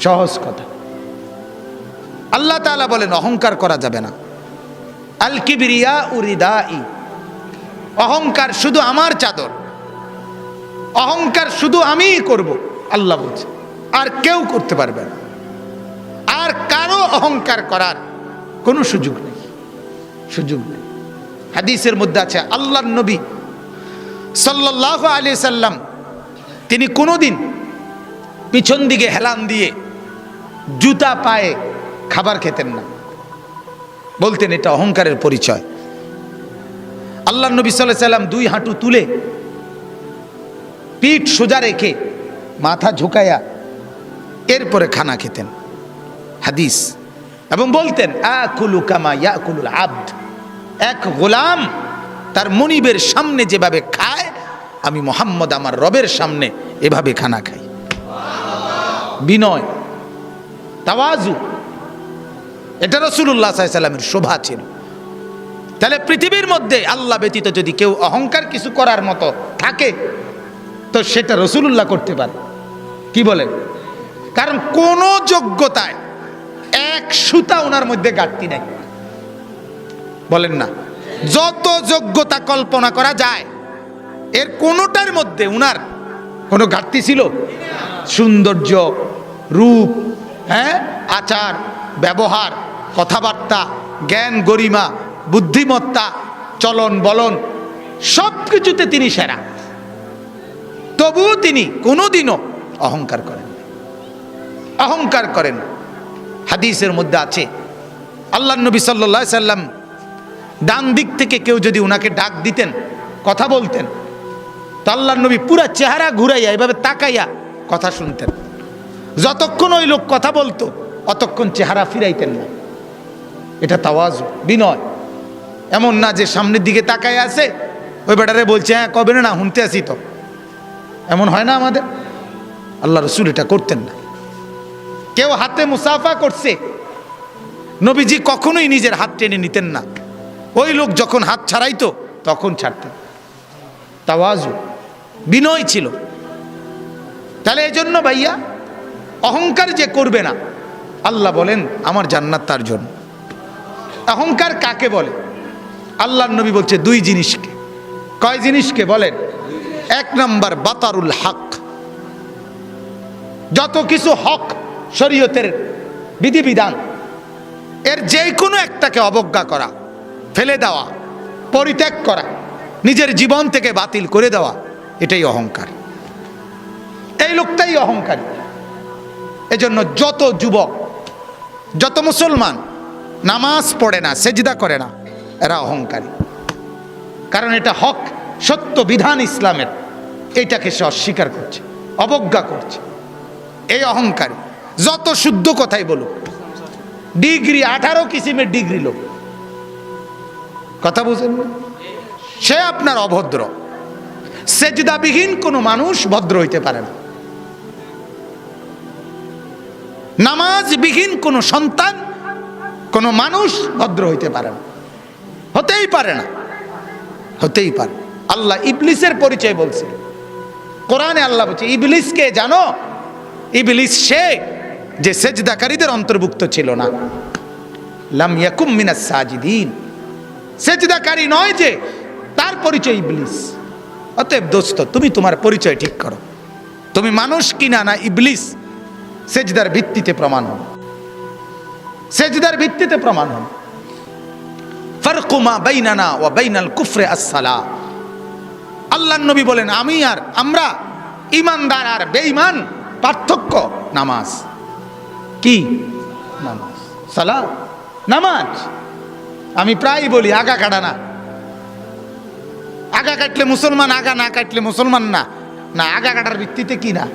সহজ কথা। আল্লাহ তাআলা বলেন, অহংকার করা যাবে না। আল কিবরিয়া ই অহংকার শুধু আমার চাদর। অহংকার শুধু আমিই করব, আল্লাহ বলছে। আর কেউ করতে পারবে না। আর কারও অহংকার করার কোনো সুযোগ নেই। সুযোগ নেই। হাদিসের মধ্যে আছে আল্লাহ নবী সাল্লাহ আলি সাল্লাম, তিনি কোনোদিন পিছন দিকে হেলান দিয়ে জুতা পায়ে খাবার খেতেন না। বলতেন এটা অহংকারের পরিচয়। আল্লাহ নবী সাল্লাহ সাল্লাম দুই হাঁটু তুলে পিঠ সোজা রেখে মাথা ঝুঁকাইয়া এরপরে খানা খেতেন। হাদিস। এবং বলতেন আব্দ। এক গোলাম তার মনিবের সামনে যেভাবে খায়, আমি মোহাম্মদ আমার রবের সামনে এভাবে খানা খাই। বিনয় তাওয়াজু। এটা রসুল্লাহ সাল্লামের শোভা ছিল। তাহলে পৃথিবীর মধ্যে আল্লাহ ব্যতীত যদি কেউ অহংকার কিছু করার মতো থাকে, তো সেটা রসুল্লাহ করতে পারে। কি বলেন? কারণ কোন যোগ্যতায় এক সুতা ওনার মধ্যে ঘাটতি নাই। বলেন না। যত যোগ্যতা কল্পনা করা যায়, এর কোনোটার মধ্যে উনার কোনো ঘাটতি ছিল? সৌন্দর্য, রূপ হ্যাঁ? আচার, ব্যবহার, কথাবার্তা, জ্ঞান, গরিমা, বুদ্ধিমত্তা, চলন, বলন সব কিছুতে তিনি সেরা। তবুও তিনি কোনোদিনও অহংকার করেন অহংকার করেন। হাদিসের মধ্যে আছে আল্লাহ নবী সাল্লা সাল্লাম ডান দিক থেকে কেউ যদি উনাকে ডাক দিতেন, কথা বলতেন, তো আল্লাহ নবী পুরা চেহারা ঘুরাইয়া, এভাবে তাকাইয়া কথা শুনতেন। যতক্ষণ ওই লোক কথা বলতো, অতক্ষণ চেহারা ফিরাইতেন না। এটা তাওয়াজ, বিনয়। এমন না যে সামনের দিকে তাকায় আছে, ওই বেটারে বলছে হ্যাঁ কবে না, শুনতে আসি তো। এমন হয় না আমাদের। আল্লাহ রসুল এটা করতেন না। কেউ হাতে মুসাফা করছে, নবীজি কখনোই নিজের হাত টেনে নিতেন না। ওই লোক যখন হাত ছাড়াইতো, তখন ছাড়তেন। তাওয়াজু, বিনয় ছিল। তাহলে এই জন্য ভাইয়া অহংকার যে করবে না, আল্লাহ বলেন, আমার জান্নাত তার জন্য। অহংকার কাকে বলে? আল্লাহ নবী বলছে, দুই জিনিসকে। কয় জিনিসকে বলেন? এক নম্বর, বাতারুল হক। যত কিছু হক শরীয়তের বিধিবিধান, এর যে কোনো একটাকে অবজ্ঞা করা, ফেলে দেওয়া, পরিত্যাগ করা, নিজের জীবন থেকে বাতিল করে দেওয়া, এটাই অহংকার। এই লোকটাই অহংকারী। এজন্য যত যুবক, যত মুসলমান নামাজ পড়ে না, সেজদা করে না, এরা অহংকারী। কারণ এটা হক, সত্য বিধান ইসলামের। এটাকে সে অস্বীকার করছে, অবজ্ঞা করছে। এই অহংকারী, যত শুদ্ধ কথাই বলুক, ডিগ্রি আঠারো কিসিমের ডিগ্রি লোক। কথা বুঝেন সে আপনার অভদ্র। সেজদাবিহীন কোনো মানুষ ভদ্র হইতে পারে না। নামাজবিহীন কোনো সন্তান, কোনো মানুষ ভদ্র হইতে পারে না। হতেই পারে না। হতেই পারে। আল্লাহ ইবলিসের পরিচয় বলছে কোরআনে আল্লাহ বলছে ইবলিসকে জানো? ইবলিস সে যে সেজদাকারীদের অন্তর্ভুক্ত ছিল না। লাম ইয়াকুম মিনাস সাজিদিন। সেজদাকারী নয় যে, তার পরিচয় ইবলিস। অতএব দোস্ত, তুমি তোমার পরিচয় ঠিক করো। তুমি মানুষ কিনা না ইবলিস? সেজদার ভিত্তিতে প্রমাণ হন সেজদার ভিত্তিতে প্রমাণ হন ফারকুমা বাইনানা ওয়া বাইনাল কুফরে আসসালা। আল্লাহ নবী বলেন, আমি আর আমরা ইমানদার আর বেঈমান, পার্থক্য নামাজ। কি? নামাজ। সালা নামাজ। আমি প্রায় বলি, আগা কাটা না। আগা কাটলে মুসলমান, আগা না কাটলে মুসলমান না। না, আগা কাটার ভিত্তিতে কি না?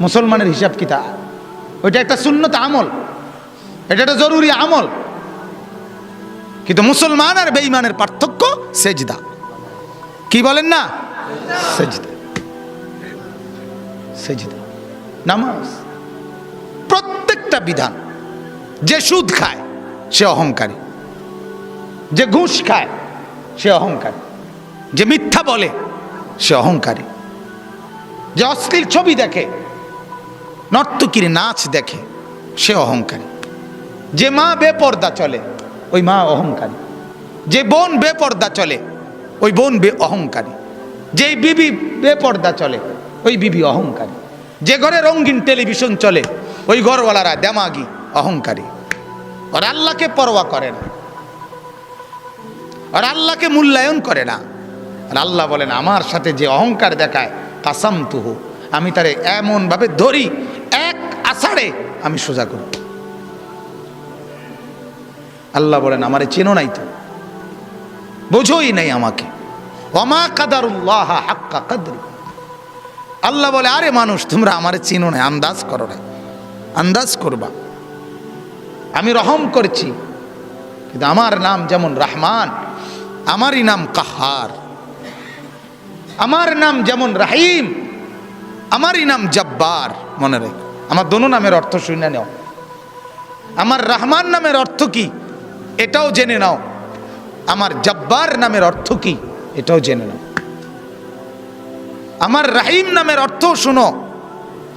মুসলমানের হিসাব কিতা ওইটা একটা শূন্যত আমল। এটা একটা জরুরি আমল। কিন্তু মুসলমান আর বেঈমানের পার্থক্য সেজদা। কি বলেন না? সেজদা। সেজদা। নামাজ। প্রত্যেকটা বিধান। যে সুদ খায়, সে অহংকারী। যে ঘুষ খায়, সে অহংকারী। যে মিথ্যা বলে, সে অহংকারী। যে অশ্লীল ছবি দেখে নর্তকীর নাচ দেখে, সে অহংকারী। যে মা বেপর্দা চলে, ওই মা অহংকারী। যে বোন বেপর্দা চলে, ওই বোন বে অহংকারী। যে বিবি বেপর্দা চলে, ওই বিবি অহংকারী। যে ঘরে রঙিন টেলিভিশন চলে, ওই ঘরওয়ালারা দেমাগি, অহংকারী। আর আল্লাহকে পরোয়া করে না। আর আল্লাহকে মূল্যায়ন করে না। আর আল্লাহ বলেন, আমার সাথে যে অহংকার দেখায় কাসাম তুহু আমি তারে এমনভাবে ধরি আষাঢ়ে আমি সোজা করি আল্লাহ বলেন, আমারে চেনো নাই তো? বোঝোই নাই আমাকে। অমা কাদারুল্লাহ হাক্কা কাদরি। আল্লাহ বলে, আরে মানুষ, তোমরা আমারে চিনো না আন্দাজ করো না আন্দাজ করবা। আমি রহম করছি, কিন্তু আমার নাম যেমন রহমান, আমারই নাম কাহার। আমার নাম যেমন রাহিম, আমারই নাম জব্বার, মনে রেখ। আমার দোনো নামের অর্থ শুনে নাও। আমার রহমান নামের অর্থ কি? এটাও জেনে নাও। আমার জব্বার নামের অর্থ কি? এটাও জেনে নাও। আমার রাহিম নামের অর্থ শুনো।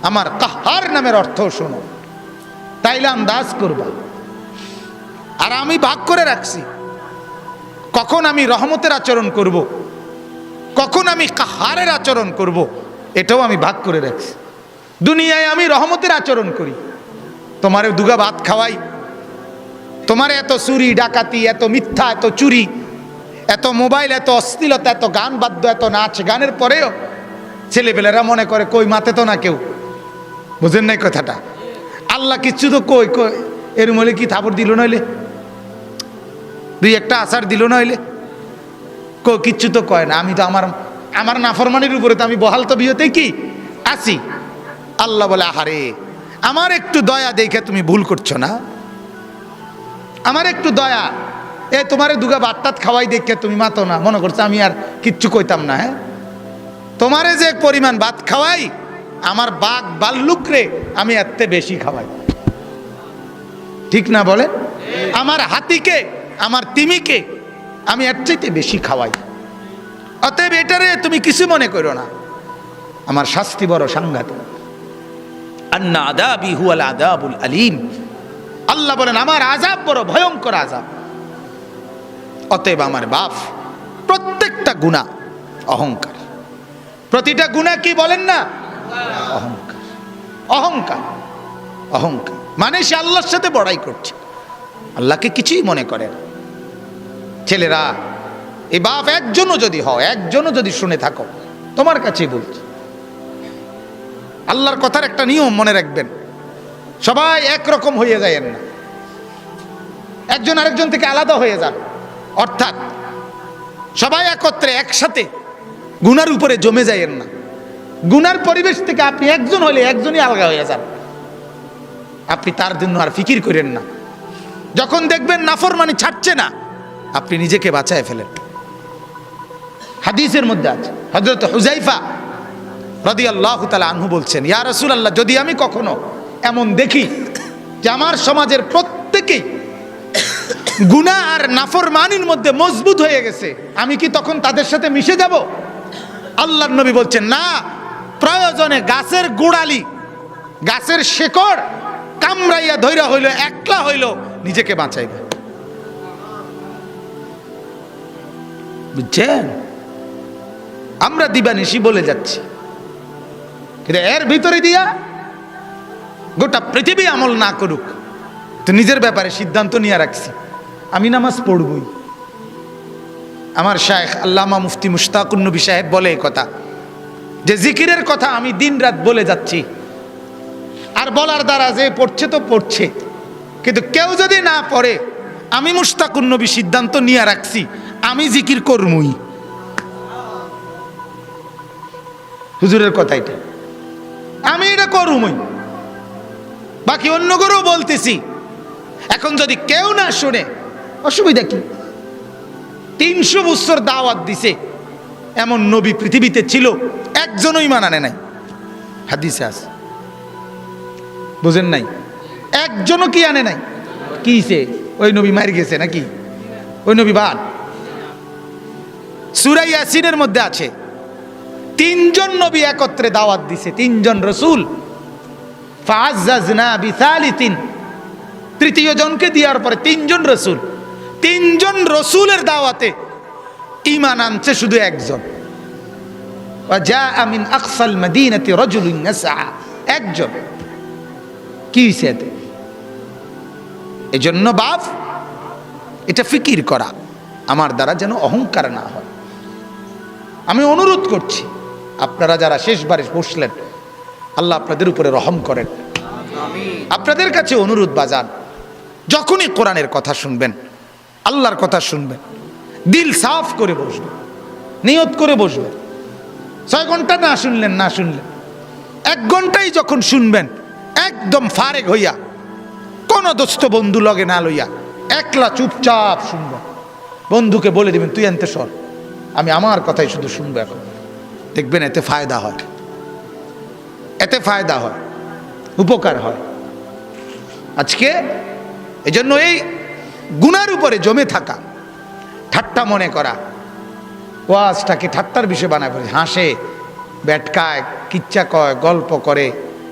আমার কাহার নামের অর্থ শুনো। তাইলে আন্দাজ করবা। আর আমি ভাগ করে রাখছি। কখন আমি রহমতের আচরণ করব। কখন আমি কাহারের আচরণ করব। এটাও আমি ভাগ করে রাখছি। দুনিয়ায় আমি রহমতের আচরণ করি। তোমারে দুগা ভাত খাওয়াই। তোমার এত চুরি, ডাকাতি, এত মিথ্যা, এত চুরি, এত মোবাইল, এত অশ্লীলতা, এত গান বাদ্য, এত নাচ গানের পরেও ছেলেপেলেরা মনে করে, কই, মাতে তো না কেউ? বুঝেন নাই কথাটা? আল্লাহ কিচ্ছু তো কই কই? এর মলে কি থাপড় দিল নইলে? দুই একটা আসার দিল নইলে? কো কিচ্ছু তো কয় না। আমি তো আমার আমার নাফরমানির উপরে তো আমি বহাল তো বিয়েতে কি? আসি। আল্লাহ বলে, আহারে, আমার একটু দয়া দেখে তুমি ভুল করছ না? আমার একটু দয়া। এ, তোমারে দুগা বাট্টাত খাওয়াই দেখে তুমি মাতো না। মনে করছ আমি আর কিচ্ছু কইতাম না হ্যাঁ? তোমারে যে পরিমাণ ভাত খাওয়াই, আমার বাঘ বাল্লুক রে, আমি এতে বেশি খাওয়াই। ঠিক না বলে আমার হাতিকে, আমার তিমিকে আমি এর চাইতে বেশি খাওয়াই। অতএব এটারে তুমি কিছু মনে করো না। আমার শাস্তি বড় সাংঘাতিক। আল্লাহ বলেন, আমার আজাব বড় ভয়ঙ্কর আজাব অতএব আমার বাপ প্রত্যেকটা গুণা অহংকার। প্রতিটা গুণা কি বলেন না? অহংকার। অহংকার। অহংকার। মানে সে আল্লাহর সাথে বড়াই করছে। আল্লাহকে কিছুই মনে করে না। ছেলেরা এই বাপ একজনও যদি হয়, একজনও যদি শুনে থাকো, তোমার কাছেই বলছি। আল্লাহর কথার একটা নিয়ম মনে রাখবেন। সবাই একরকম হয়ে যায়েন না। একজন আরেকজন থেকে আলাদা হয়ে যান। অর্থাৎ সবাই একত্রে একসাথে গুনার উপরে জমে যায়েন না। গুনার পরিবেশ থেকে আপনি একজন হলে একজনই আলগা হয়ে যান। আপনি তার জন্য আর ফিকির করেন না। যখন দেখবেন নাফরমানি ছাড়ছে না, আপনি নিজেকে বাঁচায় ফেলেন। হাদিসের মধ্যে আছে। হজরত হুজাইফা রদি আল্লাহ তালা আনহু বলছেন, ইয়া রসুল আল্লাহ যদি আমি কখনো এমন দেখি যে আমার সমাজের প্রত্যেকেই গুণা আর নাফর নাফরমানির মধ্যে মজবুত হয়ে গেছে, আমি কি তখন তাদের সাথে মিশে যাব? আল্লাহ নবী বলছেন, না, প্রয়োজনে গাছের গোড়ালি, গাছের শেকড় কামড়াইয়া ধৈরা হইল, একলা হইল, নিজেকে বাঁচাইবে। বুঝছেন? আমরা দিবানিশি বলে যাচ্ছি। কিন্তু এর ভিতরে দিয়া গোটা পৃথিবী আমল না করুক, তো নিজের ব্যাপারে সিদ্ধান্ত নিয়ে রাখছি। আমি নামাজ পড়বই। আমার শায়েখ আল্লামা মুফতি মুশতাকুন্নবী সাহেব বলে এই কথা, যে জিকিরের কথা আমি দিন রাত বলে যাচ্ছি। আর বলার দ্বারা যে পড়ছে তো পড়ছে, কিন্তু কেউ যদি না পড়ে, আমি মুশতাকুন্নবী সিদ্ধান্ত নিয়ে রাখছি, আমি জিকির করমুই। হুজুরের কথা এটা। আমি এটা করুমই। বাকি অন্য করেও বলতেছি। এখন যদি কেউ না শুনে, অসুবিধা কি? তিনশো বছর দাওয়াত দিছে, এমন নবী পৃথিবীতে ছিল, একজনই মানানে নাই। হাদিসে আছে। বুঝেন নাই? একজনও কি আনে নাই? কিছে ওই নবী মার গেছে নাকি? ওই নবী বাদ সুরাই ইয়াসিনের মধ্যে আছে। তিনজন নবী একত্রে দাওয়াত দিছে, তিনজন রসুল। তৃতীয় জনকে দেওয়ার পরে তিনজন রসুল। তিনজন রসুলের দাওয়াতে ইমান আনছে শুধু একজন। যা আমিন একজন। কি এজন্য বাপ, এটা ফিকির করা। আমার দ্বারা যেন অহংকার না হয়। আমি অনুরোধ করছি আপনারা যারা শেষবারে বসলেন, আল্লাহ আপনাদের উপরে রহম করেন। আপনাদের কাছে অনুরোধ, বাজান, যখনই কোরআনের কথা শুনবেন, আল্লাহর কথা শুনবেন, দিল সাফ করে বসবেন, নিয়ত করে বসবেন। ছয় ঘণ্টা না শুনলেন না শুনলেন। এক ঘন্টাই যখন শুনবেন, একদম ফারেক হইয়া, কোনো দোস্ত বন্ধু লগে না লইয়া, একলা চুপচাপ শুনবেন। বন্ধুকে বলে দিবেন, তুই আনতে সর, আমি আমার কথাই শুধু শুনব এখন। দেখবেন এতে ফায়দা হয়। এতে ফায়দা হয়, উপকার হয়। আজকে এজন্য এই গুনার উপরে জমে থাকা, ঠাট্টা মনে করা, ওয়াজটাকে ঠাট্টার বিষয় বানায় ফেলে হাসে, ব্যাটকায় কিচ্চা কয়, গল্প করে,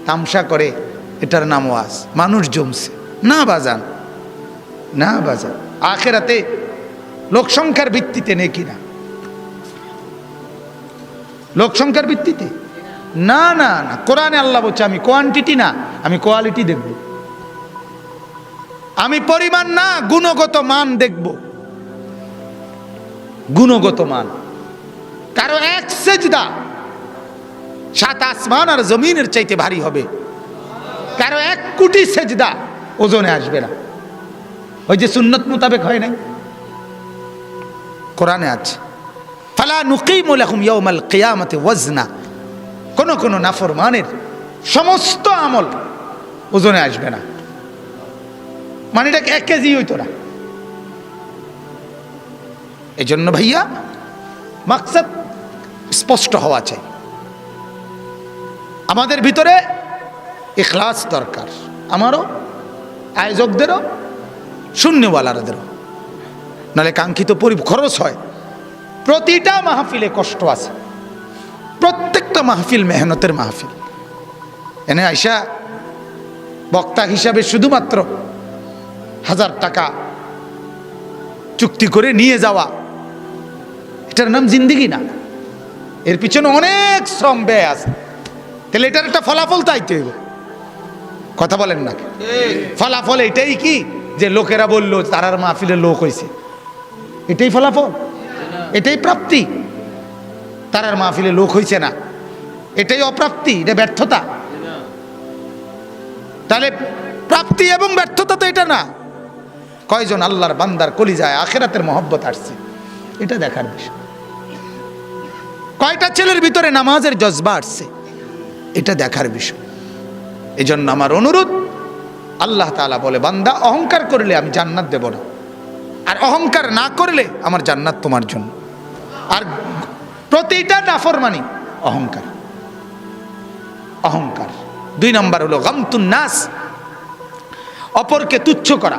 তামসা করে, এটার নাম ওয়াজ। মানুষ জমছে। না বাজান না বাজান। আখেরাতে লোকসংখ্যার ভিত্তিতে নেই কিনা? লোকসংখ্যার ভিত্তিতে। না না না, কোরআনে আল্লাহ বলছে, আমি কোয়ান্টিটি না, আমি কোয়ালিটি দেখব। আমি পরিমাণ না, গুণগত মান দেখব। গুণগত মান। কারও এক সেজদা সাত আসমান আর জমিনের চাইতে ভারী হবে। কারও এক কোটি সেজদা ওজনে আসবে না। ওই যে সুন্নত মোতাবেক হয় নাই? কোরআনে আছে। ফালা নুকিমু লাহুম ইয়াউমাল কিয়ামাতি ওয়াজনা। কোন কোন নাফরমানের সমস্ত আমল ওজনে আসবে না। মানে এটা এক কেজি হইতো না। এই জন্য ভাইয়া, মাকসাদ স্পষ্ট হওয়া চাই। আমাদের ভিতরে ইখলাস দরকার। আমারও, আয়োজকদেরও শূন্যওয়ালারদেরও নাহলে কাঙ্ক্ষিত পরি, খরচ হয়। প্রতিটা মাহফিলে কষ্ট আছে। প্রত্যেকটা মাহফিল মেহনতের মাহফিল। এনে আইসা বক্তা হিসাবে শুধুমাত্র হাজার টাকা চুক্তি করে নিয়ে যাওয়া, এটার নাম জিন্দিগি না। এর পিছনে অনেক শ্রম ব্যয় আছে। তাহলে এটার একটা ফলাফল তাইতে হইব কথা বলেন না ফলাফল এটাই কি? যে লোকেরা বলল, তারার মাহফিলে লোক হয়েছে এটাই ফলাফল। এটাই প্রাপ্তি। তারার মাহফিলে লোক হয়েছে না। এটাই অপ্রাপ্তি, এটা ব্যর্থতা। তাহলে প্রাপ্তি এবং ব্যর্থতা তো এটা না। কয়জন আল্লাহর বান্দার কলিজায় আখেরাতের মহব্বত আসছে? এটা দেখার বিষয়। কয়টা ছেলের ভিতরে নামাজের জজবা আসছে? এটা দেখার বিষয়। এই জন্য আমার অনুরোধ, আল্লাহ তাআলা বলে, বান্দা, অহংকার করলে আমি জান্নাত দেব না। আর অহংকার না করলে আমার জান্নাত তোমার জন্য। আর প্রতিটা নাফরমানি অহংকার। অহংকার। দুই নম্বর হলো গামতুন নাস। অপরকে তুচ্ছ করা।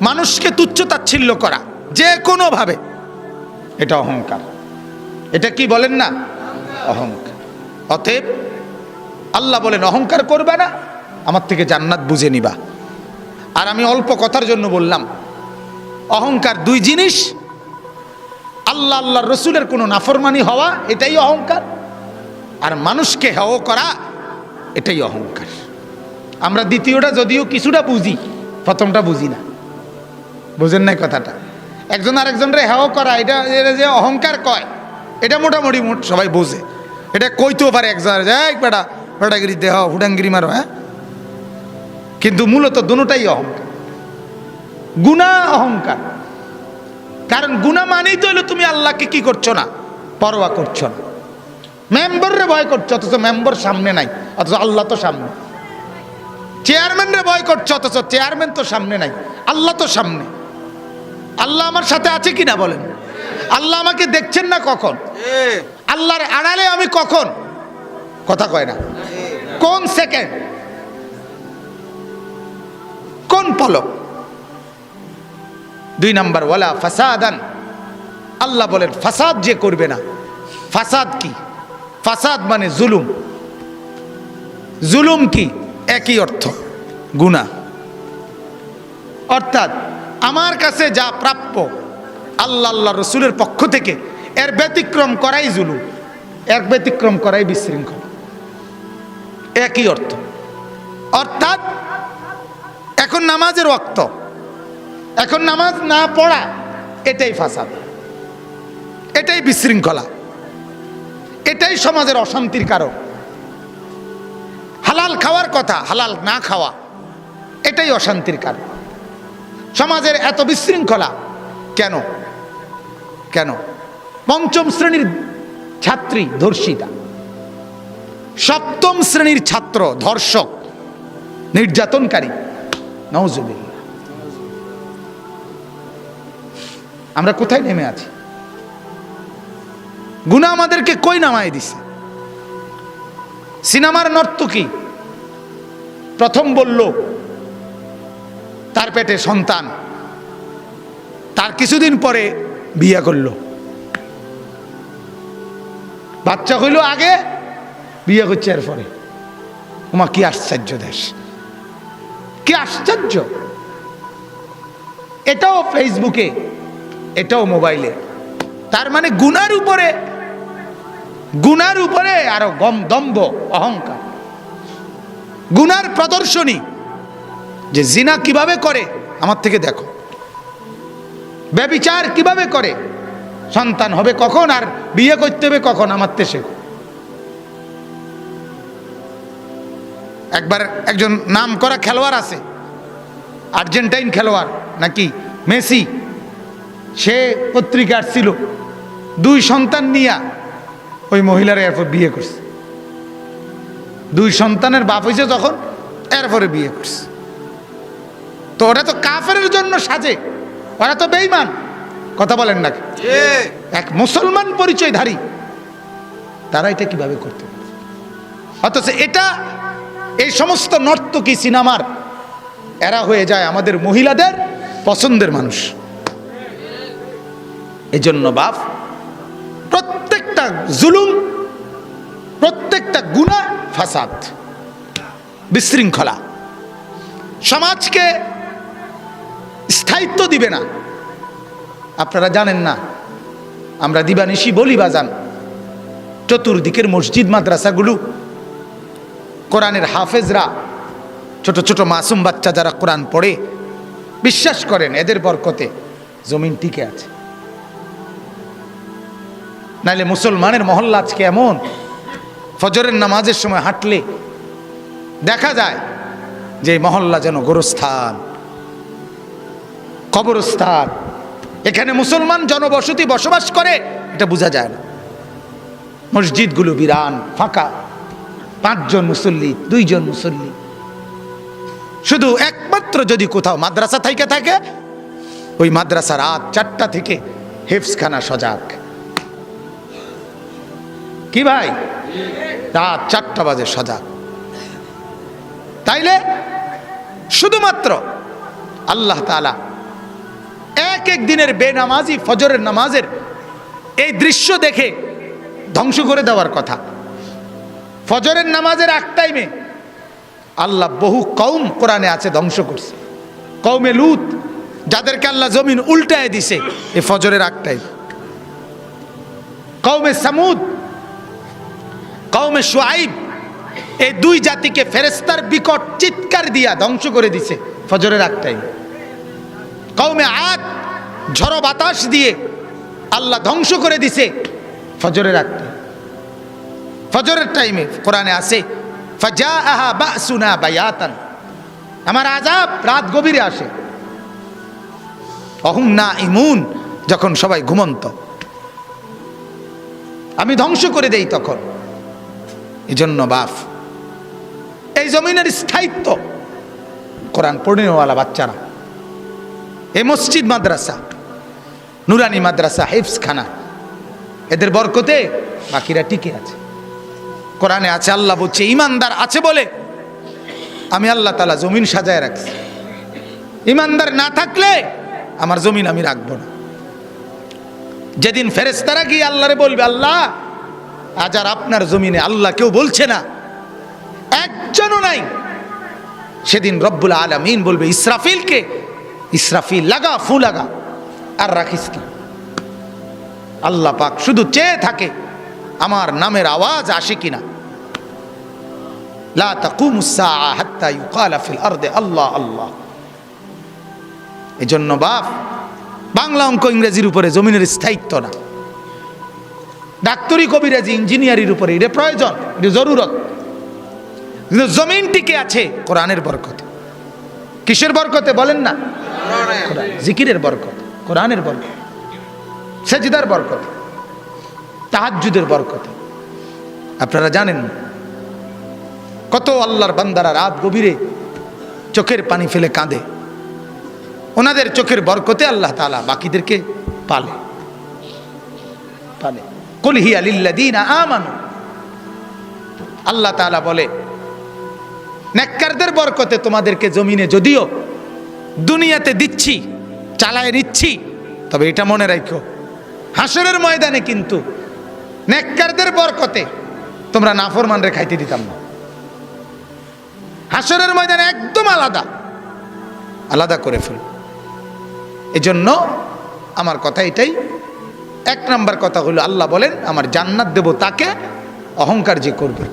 মানুষকে তুচ্ছ তাচ্ছিল্য করা। যে কোনোভাবে। এটা অহংকার। এটা কি বলেন না? অহংকার। অতএব আল্লাহ বলেন, অহংকার করবে না, আমার থেকে জান্নাত বুঝে নিবা। আর আমি অল্প কথার জন্য বললাম, অহংকার দুই জিনিস আল্লাহ আল্লাহ রসুলের কোনো নাফরমানি হওয়া, এটাই অহংকার। আর মানুষকে হেও করা, এটাই অহংকার। আমরা দ্বিতীয়টা যদিও কিছুটা বুঝি, প্রথমটা বুঝি না। বুঝেন নাই কথাটা? একজন আরেকজনরে হেও করা, এটা এটা যে অহংকার কয়, এটা মোটামুটি মোট সবাই বোঝে। এটা কইতেও পারে একজন এক বেটা, বেটাগিরি দেহ, হুডাঙ্গিরি মারো হ্যাঁ? কিন্তু মূলত দুটাই অহংকার। গুণা অহংকার। কারণ গুণা মানেই তো হলো তুমি আল্লাহকে কি করছ না? পরোয়া করছ না। মেম্বাররে ভয় করছ, অথচ মেম্বার সামনে নাই, অথচ আল্লাহ তো সামনে। চেয়ারম্যানরে ভয় করছ, অথচ চেয়ারম্যান তো সামনে নাই, আল্লাহ তো সামনে। আল্লাহ আমার সাথে আছে কিনা বলেন? আল্লাহ আমাকে দেখছেন না কখন? আল্লাহর আড়ালে আমি কখন? কথা কয় না। কোন সেকেন্ড? কোন পলক? দুই নাম্বার, ওয়ালা ফাসাদান। আল্লাহ বলেন, ফাসাদ যে করবে না। ফাসাদ কি? ফাসাদ মানে জুলুম। জুলুম কি? একই অর্থ গুণা অর্থাৎ, আমার কাছে যা প্রাপ্য, আল্লাহ আল্লাহ রসুলের পক্ষ থেকে, এর ব্যতিক্রম করাই জুলুম। এর ব্যতিক্রম করাই বিশৃঙ্খল। একই অর্থ। অর্থাৎ, এখন নামাজের ওয়াক্ত। এখন নামাজ না পড়া, এটাই ফাসাদ। এটাই বিশৃঙ্খলা। এটাই সমাজের অশান্তির কারণ। হালাল খাওয়ার কথা, হালাল না খাওয়া, এটাই অশান্তির কারণ। সমাজের এত বিশৃঙ্খলা, কেন? কেন? পঞ্চম শ্রেণির ছাত্রী ধর্ষিতা। সপ্তম শ্রেণির ছাত্র ধর্ষক, নির্যাতনকারী। নওজুবিল্লাহ আমরা কোথায় নেমে আছি? গুণা আমাদেরকে কই নামায় দিছে? সিনেমার নর্তকী প্রথম বলল, তার পেটে সন্তান। তার কিছুদিন পরে বিয়ে করল। বাচ্চা হইল আগে, বিয়ে করছে এর পরে ওমা কি আশ্চর্য দেশ। কি আশ্চর্য। এটাও ফেসবুকে এটাও মোবাইলে। তার মানে গুনার উপরে গুনার উপরে আরও গম, দম্ভ, অহংকার। গুনার প্রদর্শনী, যে জিনা কীভাবে করে, আমার থেকে দেখো। ব্যবিচার কীভাবে করে, সন্তান হবে কখন আর বিয়ে করতে হবে কখন, আমার দেশে একবার একজন নাম করা খেলোয়াড় আছে, আর্জেন্টাইন খেলোয়াড়, নাকি মেসি? সে পত্রিকা আসছিল দুই সন্তান নিয়া ওই মহিলারা এরপর বিয়ে করছে। দুই সন্তানের বাপ হয়েছে যখন এরপরে বিয়ে করছে। তো ওরা তো কাফের জন্য সাজে। ওরা তো বেইমান কথা বলেন না এক মুসলমান পরিচয়ধারী। তারা এটা কীভাবে করতে? অথচ এটা এই সমস্ত নর্তকী সিনেমার এরা হয়ে যায় আমাদের মহিলাদের পছন্দের মানুষ। এজন্য বাপ, প্রত্যেকটা জুলুম, প্রত্যেকটা গুণা ফাসাদ বিশৃঙ্খলা। সমাজকে স্থায়িত্ব দিবে না। আপনারা জানেন না, আমরা দিবানিশি বলি বাজান চতুর্দিকের মসজিদ, মাদ্রাসাগুলো, কোরআনের হাফেজরা, ছোট ছোট মাসুম বাচ্চা যারা কোরআন পড়ে, বিশ্বাস করেন এদের বরকতে জমিন টিকে আছে। নাইলে মুসলমানের মহল্লা আজকে এমন। ফজরের নামাজের সময় হাঁটলে দেখা যায় যে মহল্লা যেন গোরস্থান, কবরস্থান। এখানে মুসলমান জনবসতি বসবাস করে, এটা বোঝা যায় না। মসজিদগুলো বিরান, ফাঁকা। পাঁচজন মুসল্লি, দুইজন মুসল্লি। শুধু একমাত্র যদি কোথাও মাদ্রাসা থেকে থাকে, ওই মাদ্রাসা রাত চারটা থেকে হেফসখানা সজাগ। কি ভাই? রাত চারটা বাজে সজাগ তাইলে শুধুমাত্র আল্লাহ তালা এক এক দিনের বেনামাজি, ফজরের নামাজের এই দৃশ্য দেখে ধ্বংস করে দেওয়ার কথা। ফজরের নামাজের এক টাইমে আল্লাহ বহু কৌম কোরআনে আছে ধ্বংস করছে। কৌমে লুত, যাদেরকে আল্লাহ জমিন উল্টায় দিছে এই ফজরের এক টাইম কৌমে সামুদ কৌমে সোয়াইব এই দুই জাতিকে ফেরেস্তার বিকট চিৎকার দিয়া ধ্বংস করে দিছে ফজরের এক টাইম কৌমে আদ, ঝড়ো বাতাস দিয়ে আল্লাহ ধ্বংস করে দিছে ফজরের টাইম ফজরের টাইমে কোরআনে আসে ফজা আহা বা সুনা বায়াতান। আমার আজাব রাত গভীরে আসে। অহুম না ইমুন যখন সবাই ঘুমন্ত। আমি ধ্বংস করে দেই তখন। এই জন্য বাফ এই জমিনের স্থায়িত্ব কোরআন পড়িনওয়ালা বাচ্চারা, এই মসজিদ মাদ্রাসা, নুরানি মাদ্রাসা হেফস খানা এদের বরকতে বাকিরা টিকে আছে। কোরআনে আছে, আল্লাহ বলছে, ইমানদার আছে বলে আমি আল্লাহ তালা জমিন সাজায় রাখছি। ইমানদার না থাকলে আমার জমিন আমি রাখব না। যেদিন ফেরেস্তারা গিয়ে আল্লাহরে বলবে, আল্লাহ আজ আর আপনার জমিনে আল্লাহ কেউ বলছে না। এক একজনও নাই। সেদিন রব্বুল আলমিন বলবে, ইসরাফিলকে, ইসরাফিল লাগা, ফু লাগা, আর রাখিস না আল্লাহ পাক শুধু চেয়ে থাকে, আমার নামের আওয়াজ আসে কিনা? লা হাত্তা ইউকালা আরদে, আল্লাহ আল্লাহ। এজন্য বাপ, বাংলা অঙ্ক ইংরেজির উপরে জমিনের স্থায়িত্ব না। ডাক্তারি কবিরাজি, ইঞ্জিনিয়ারির উপরে। এটা প্রয়োজন, এটা জরুরত। কিন্তু জমিন টিকে আছে কোরআনের বরকতে। কিসের বরকতে বলেন না? জিকিরের বরকত, কোরআনের বরকত, সেজিদার বরকত, তাহাজ্জুদের বরকত। আপনারা জানেন, কত আল্লাহর বান্দারা রাত গভীরে চোখের পানি ফেলে কাঁদে। ওনাদের চোখের বরকতে আল্লাহ তালা বাকিদেরকে পালে। পালে। কুলহি আলিল্লাদিনা আমানু। আল্লাহ তালা বলে, নেককারদের বরকতে তোমাদেরকে জমিনে যদিও দুনিয়াতে দিচ্ছি, চালায় নিচ্ছি, তবে এটা মনে রাখো হাসরের ময়দানে কিন্তু নেককারদের বরকতে তোমরা নাফরমান রে খাইতে দিতাম না। হাসরের ময়দানে একদম আলাদা আলাদা করে ফেল। এজন্য আমার কথা এটাই এক নাম্বার কথা হলো, আল্লাহ বলেন, আমার জান্নাত দেব তাকে অহংকার যে করবে।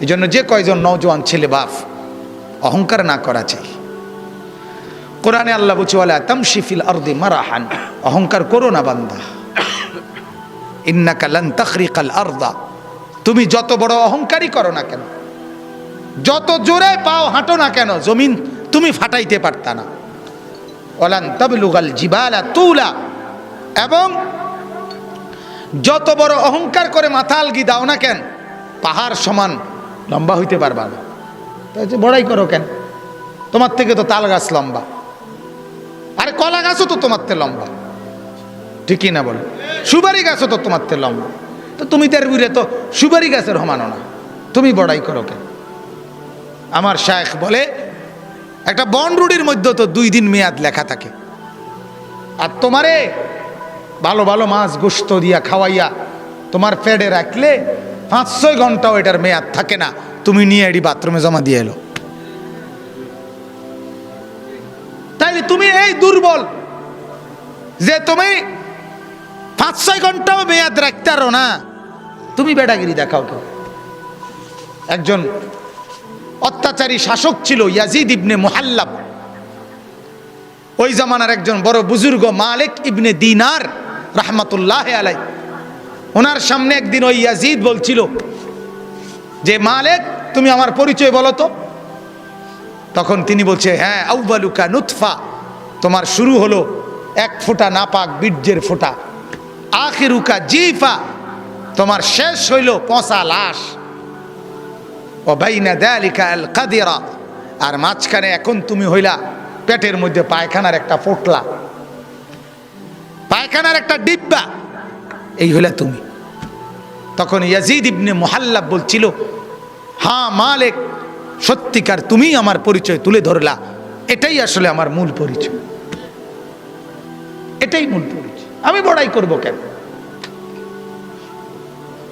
এই জন্য যে কয়জন নওজোয়ান ছেলে বাপ অহংকার না করা চাই। কোরআনে আল্লাহ বলছে বলে তামশিফিল আরদি মারাহান। অহংকার করো না বান্দা। ইন্নাকা লান তাখরিকাল আরদা। তুমি যত বড় অহংকারই করো না কেন, যত জোরে পাও হাঁটো না কেন, জমিন তুমি ফাটাইতে পারতা না। ওলান তাবলুগাল জিবালা তুলা। এবং যত বড় অহংকার করে মাথা আলগি দাও না কেন, পাহাড় সমান লম্বা হইতে পারবা না। তাই বড়াই করো কেন? তোমার থেকে তো তাল গাছ লম্বা। আরে কলা গাছও তো তোমার থেকে লম্বা। ঠিকই না বলো? সুপারি গাছও তো তোমার থেকে লম্বা। তো তুমি তার বুড়ে তো সুপারি গাছের সমানো না। তুমি বড়াই করো কেন? আমার শায়েখ বলে, একটা বন রুডির মধ্যে তো দুই দিন মেয়াদ লেখা থাকে। আর তোমারে ভালো ভালো মাছ গোস্ত দিয়া খাওয়াইয়া তোমার ফেডে রাখলে পাঁচ ছয় ঘন্টাও এটার মেয়াদ থাকে না। তুমি নিয়ে এটি বাথরুমে জমা দিয়ে এলো। তাই তুমি এই দুর্বল যে তুমি পাঁচ ছয় ঘন্টাও মেয়াদ রাখতে পারো না, তুমি বেডাগিরি দেখাও কেউ? একজন অত্যাচারী শাসক ছিল, ইয়াজিদ ইবনে মোহাল্লাব। ওই জামানার একজন বড় বুজুর্গ মালিক ইবনে দিনার রাহমাতুল্লাহ আলাই ওনার সামনে একদিন ওই ইয়াজিদ বলছিল যে, মালেক, তুমি আমার পরিচয় বলো তো। তখন তিনি বলছে হ্যাঁ আউবালুকা নুৎফা তোমার শুরু হলো এক ফোঁটা নাপাক বীর্যের ফোঁটা। আখিরুকা জিফা, তোমার শেষ হইল পচা লাশ। ও বাইনা দালিকা আল কাদিরা, আর মাঝখানে এখন তুমি হইলা পেটের মধ্যে পায়খানার একটা পোটলা পায়খানার একটা ডিব্বা। এই হইলা তুমি। তখন ইয়াজিদ ইবনে মোহাল্লাব বলছিল হ্যাঁ মালিক, সত্যিকার তুমি আমার পরিচয় তুলে ধরলা। এটাই আসলে আমার মূল পরিচয়। এটাই মূল পরিচয়। আমি বড়াই করব কেন?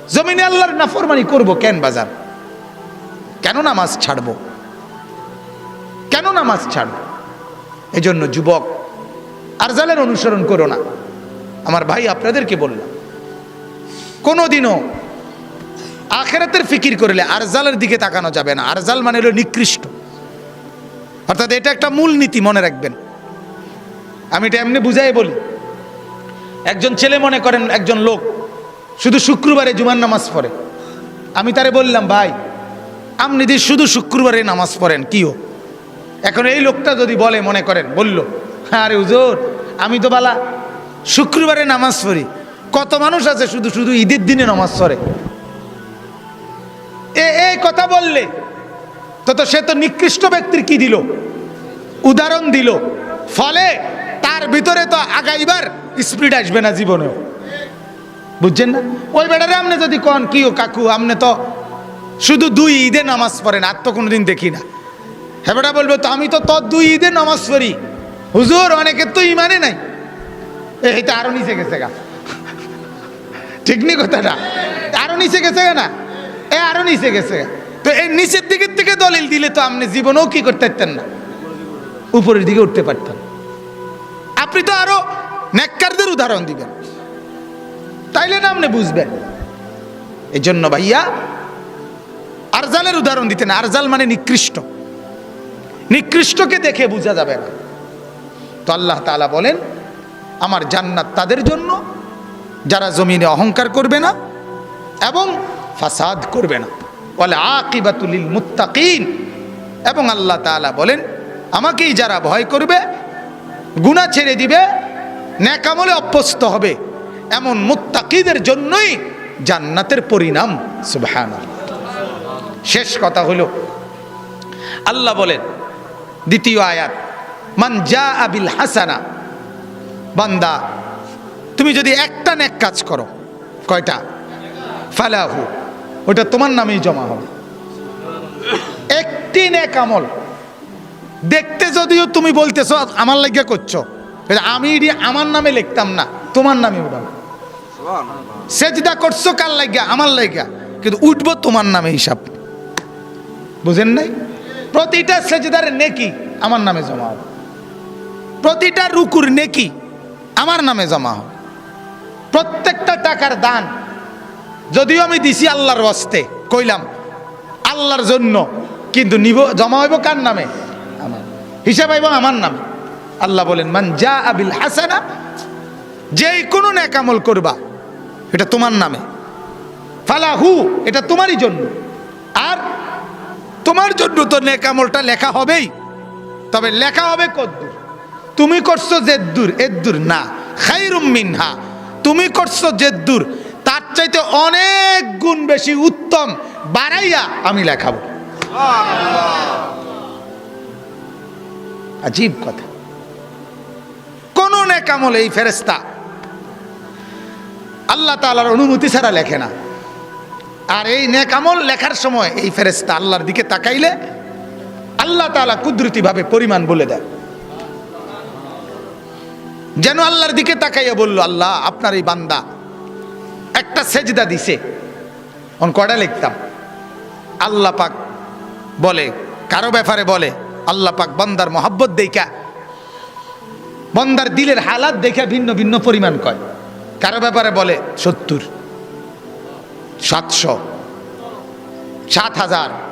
জমিনে আল্লাহর নাফরমানি করব কেন বাজার? কেন নামাজ ছাড়ব? কেন নামাজ ছাড়ব? এই জন্য যুবক, আরজালের অনুসরণ করো না। আমার ভাই আপনাদেরকে বললাম, কোনোদিনও আখেরাতের ফিকির করলে আরজালের দিকে তাকানো যাবে না। আরজাল মানে হলো নিকৃষ্ট। অর্থাৎ এটা একটা মূল নীতি, মনে রাখবেন। আমি এটা এমনি বুঝাই বলি। একজন ছেলে মনে করেন, একজন লোক শুধু শুক্রবারে জুমার নামাজ পড়ে। আমি তারে বললাম, ভাই, আপনি যদি শুধু শুক্রবারে নামাজ পড়েন কিও এখন এই লোকটা যদি বলে, মনে করেন, বলল হ্যাঁ আরে হুজুর, আমি তো বালা শুক্রবারে নামাজ পড়ি। কত মানুষ আছে শুধু শুধু ঈদের দিনে নামাজ পড়ে? এ এই কথা বললে, তো তো সে তো নিকৃষ্ট ব্যক্তির কি দিল? উদাহরণ দিল। ফলে তার ভিতরে তো আগাইবার স্পিড আসবে না জীবনেও। বুঝছেন না? ওই বেড়ারে আপনি যদি কন কি ও কাকু, আপনি তো শুধু দুই ঈদে নামাজ পড়েন, আর তো কোনোদিন দেখি না। হ্যাঁ বেটা বলবে, তো আমি তো তোর দুই ঈদে নামাজ পড়ি। হুজুর, অনেকের তো ইমানে নাই। এই তো আরও নিচে গেছে গা। ঠিক নি কথাটা? আরও নিচে গেছে না? এ আরও নিচে গেছে তো এই নিচের দিকের থেকে দলিল দিলে তো আপনি জীবনেও কি করতে পারতেন না? উপরের দিকে উঠতে পারতেন আপনি তো আরও নেককারদের উদাহরণ দিবেন। তাইলে না আপনি বুঝবেন। এই জন্য ভাইয়া, আরজালের উদাহরণ দিতেন। আরজাল মানে নিকৃষ্ট। নিকৃষ্টকে দেখে বোঝা যাবে না। তো আল্লাহ তাআলা বলেন আমার জান্নাত তাদের জন্য, যারা জমিনে অহংকার করবে না এবং ফাসাদ করবে না। বলে আকিবাতুলিল মুত্তাকিন। এবং আল্লাহ তাআলা বলেন, আমাকেই যারা ভয় করবে গুণা ছেড়ে দিবে ন্যাকামলে অভ্যস্ত হবে। এমন মুত্তাকিদের জন্যই জান্নাতের পরিণাম। সুবহানাল্লাহ। শেষ কথা হলো, আল্লাহ বলেন, দ্বিতীয় আয়াত, মান যা আবিল হাসানা বান্দা, তুমি যদি একটা নেক কাজ করো, কয়টা? ফালাহু ওটা তোমার নামেই জমা হবে। একটি নেক আমল, দেখতে যদিও তুমি বলতেছো, আমার লাগিয়া করছ। আমি আমার নামে লিখতাম না, তোমার নামে উঠাবো। সেজদা করছ কার লাগিয়া আমার লাগিয়া কিন্তু উঠবো তোমার নামে হিসাব। বুঝেন নাই? প্রতিটা সেজদার নেকি আমার নামে জমা হবে। প্রতিটা রুকুর নেকি আমার নামে জমা হবে প্রত্যেকটা টাকার দান যদিও আমি দিছি আল্লাহর ওয়াস্তে, কইলাম, আল্লাহর জন্য, কিন্তু নিব, জমা হইব কার নামে? আমার। হিসাব আইব আমার নামে। আল্লাহ বলেন, মান যা আবিল হাসানা যেই কোনো নেকামল করবা, এটা তোমার নামে। ফালাহু, এটা তোমারই জন্য। আর তোমার জন্য তো নেকামলটা লেখা হবেই। তবে লেখা হবে কদ্দুর। তুমি করছ জেদ্দুর, এদ্দুর না, খাইরুম মিনহা। তুমি করছ জেদ্দুর, তার চাইতে অনেক গুণ বেশি উত্তম, বাড়াইয়া আমি লেখাবো। আজীব কথা। কোন নেকামল এই ফেরেস্তা আল্লাহ তাআলার অনুমতি ছাড়া লেখে না। আর এই নেকামল লেখার সময় এই ফেরেস্তা আল্লাহর দিকে তাকাইলে আল্লাহ তাআলা কুদরতিভাবে পরিমাণ বলে দেয়। যেন আল্লাহর দিকে তাকাইয়া বলল, আল্লাহ, আপনার এই বান্দা একটা সেজদা দিছে। অন কটা লিখতাম? আল্লাহ পাক বলে, কারও ব্যাপারে বলে, আল্লাহ পাক বন্দার মহাব্বত দেখা বন্দার দিলের হালাত দেখে ভিন্ন ভিন্ন পরিমাণ কয়। কারও ব্যাপারে বলে, সত্তর, সাতশো, সাত হাজার